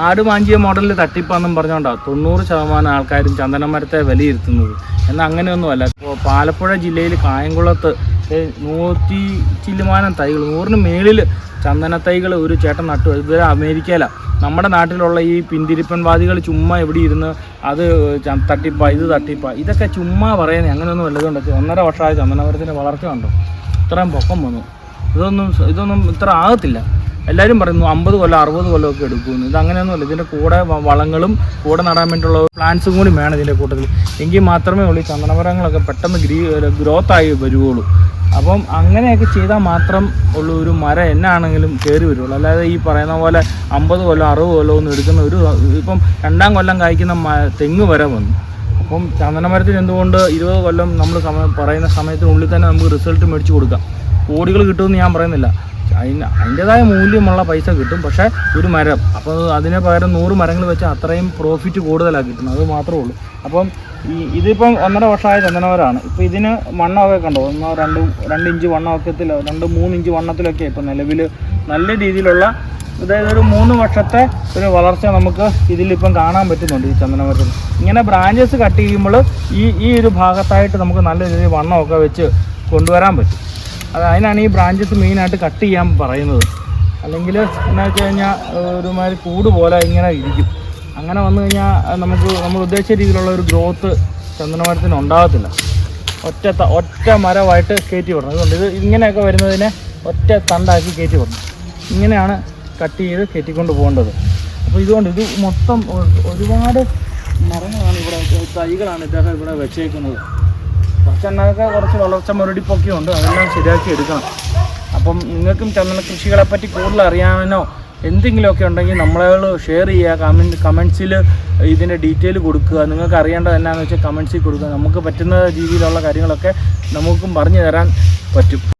ആട് മാഞ്ചിയ മോഡലിൽ തട്ടിപ്പാന്നും പറഞ്ഞുകൊണ്ടാണ് തൊണ്ണൂറ് ശതമാനം ആൾക്കാരും ചന്ദനമരത്തെ വിലയിരുത്തുന്നത്. എന്നാൽ അങ്ങനെയൊന്നുമല്ല. ഇപ്പോൾ പാലപ്പുഴ ജില്ലയിൽ കായംകുളത്ത് നൂറ്റി ചില്ലുമാനം തൈകൾ നൂറിന് മേളിൽ ചന്ദന തൈകൾ ഒരു ചേട്ടൻ നട്ടു. ഇതുവരെ അമേരിക്കയിലാണ് നമ്മുടെ നാട്ടിലുള്ള ഈ പിന്തിരിപ്പൻവാദികൾ ചുമ്മാ എവിടെ ഇരുന്ന് അത് തട്ടിപ്പാ ഇത് തട്ടിപ്പാ ഇതൊക്കെ ചുമ്മാ പറയുന്നത് അങ്ങനെയൊന്നും വല്ലതുകൊണ്ട് ഒന്നര വർഷമായ ചന്ദനമരത്തിന്റെ വളർച്ച കണ്ടോ. ഇത്രയും പൊക്കം വന്നു. ഇതൊന്നും ഇതൊന്നും ഇത്ര ആകത്തില്ല. എല്ലാവരും പറയുന്നു അമ്പത് കൊല്ലം അറുപത് കൊല്ലമൊക്കെ എടുക്കുമെന്ന് ഇത് അങ്ങനെയൊന്നുമല്ല. ഇതിന്റെ കൂടെ വളങ്ങളും കൂടെ നടാൻ വേണ്ടിയുള്ള പ്ലാന്റ്സും കൂടി വേണം ഇതിന്റെ കൂട്ടത്തിൽ എങ്കിൽ മാത്രമേ ഉള്ളൂ ഈ ചന്ദനമരങ്ങളൊക്കെ പെട്ടെന്ന് ഗ്രീ ഗ്രോത്ത് ആയി വരുവുള്ളൂ. അപ്പം അങ്ങനെയൊക്കെ ചെയ്താൽ മാത്രം ഉള്ള ഒരു മരം എന്നാണെങ്കിലും കയറി വരുള്ളൂ അല്ലാതെ ഈ പറയുന്ന പോലെ അമ്പത് കൊല്ലം അറുപത് കൊല്ലം ഒന്നും എടുക്കുന്ന ഒരു ഇപ്പം രണ്ടാം കൊല്ലം കായ്ക്കുന്ന തെങ്ങ് വരെ വന്നു. അപ്പം ചന്ദനമരത്തിന് എന്തുകൊണ്ട് ഇരുപത് കൊല്ലം നമ്മൾ സമയം പറയുന്ന സമയത്തിനുള്ളിൽ തന്നെ നമുക്ക് റിസൾട്ട് മേടിച്ച് കൊടുക്കാം. കോടികൾ കിട്ടുമെന്ന് ഞാൻ പറയുന്നില്ല. അതിന് അതിന്റെതായ മൂല്യമുള്ള പൈസ കിട്ടും. പക്ഷേ ഒരു മരം. അപ്പോൾ അതിന് പകരം നൂറ് മരങ്ങൾ വെച്ചാൽ അത്രയും പ്രോഫിറ്റ് കൂടുതലാണ് കിട്ടുന്നത്. അത് മാത്രമേ ഉള്ളൂ. അപ്പം ഈ ഇതിപ്പം ഒന്നര വർഷമായ ചന്ദനമരമാണ് ഇപ്പോൾ ഇതിന് വണ്ണമൊക്കെ കണ്ടോ? ഒന്നോ രണ്ടും രണ്ട് ഇഞ്ച് വണ്ണമൊക്കത്തിലോ രണ്ട് മൂന്ന് ഇഞ്ച് വണ്ണത്തിലൊക്കെ ഇപ്പോൾ നിലവിൽ നല്ല രീതിയിലുള്ള അതായത് ഒരു മൂന്ന് വർഷത്തെ ഒരു വളർച്ച നമുക്ക് ഇതിലിപ്പം കാണാൻ പറ്റുന്നുണ്ട് ഈ ചന്ദനമരത്തിൽ ഇങ്ങനെ ബ്രാഞ്ചസ് കട്ട് ചെയ്യുമ്പോൾ ഈ ഈ ഒരു ഭാഗത്തായിട്ട് നമുക്ക് നല്ല രീതിയിൽ വണ്ണമൊക്കെ വെച്ച് കൊണ്ടുവരാൻ പറ്റും. അത് അതിനാണ് ഈ ബ്രാഞ്ചസ് മെയിനായിട്ട് കട്ട് ചെയ്യാൻ പറയുന്നത്. അല്ലെങ്കിൽ എന്നാ വെച്ച് കഴിഞ്ഞാൽ ഒരുമാതിരി കൂട് പോലെ ഇങ്ങനെ ഇരിക്കും. അങ്ങനെ വന്നു കഴിഞ്ഞാൽ നമുക്ക് നമ്മൾ ഉദ്ദേശിച്ച രീതിയിലുള്ള ഒരു ഗ്രോത്ത് ചന്ദനമരത്തിന് ഉണ്ടാകത്തില്ല. ഒറ്റ ഒറ്റ മരമായിട്ട് കയറ്റി വിടണം. അതുകൊണ്ട് ഇത് ഇങ്ങനെയൊക്കെ വരുന്നതിനെ ഒറ്റ തണ്ടാക്കി കയറ്റി വിടണം. ഇങ്ങനെയാണ് കട്ട് ചെയ്ത് കയറ്റിക്കൊണ്ട് പോകേണ്ടത്. അപ്പോൾ ഇതുകൊണ്ട് ഇത് മൊത്തം ഒരുപാട് മരങ്ങളാണ് ഇവിടെ തൈകളാണ് ഇദ്ദേഹം ഇവിടെ വെച്ചേക്കുന്നത്. കുറച്ചെണ്ണമൊക്കെ കുറച്ച് വളർച്ച മുരടിപ്പൊക്കെ ഉണ്ട് അതെല്ലാം ശരിയാക്കി എടുക്കണം. അപ്പം നിങ്ങൾക്കും ചന്ദന കൃഷികളെ പറ്റി കൂടുതൽ അറിയാനോ എന്തെങ്കിലുമൊക്കെ ഉണ്ടെങ്കിൽ നമ്മളോട് ഷെയർ ചെയ്യുക. കമന്റ് കമൻസിൽ ഇതിന്റെ ഡീറ്റെയിൽ കൊടുക്കുക. നിങ്ങൾക്ക് അറിയേണ്ടത് എന്നാന്ന് വെച്ചാൽ കമൻസിൽ കൊടുക്കുക. നമുക്ക് പറ്റുന്ന രീതിയിലുള്ള കാര്യങ്ങളൊക്കെ നമുക്കും പറഞ്ഞു തരാൻ പറ്റും.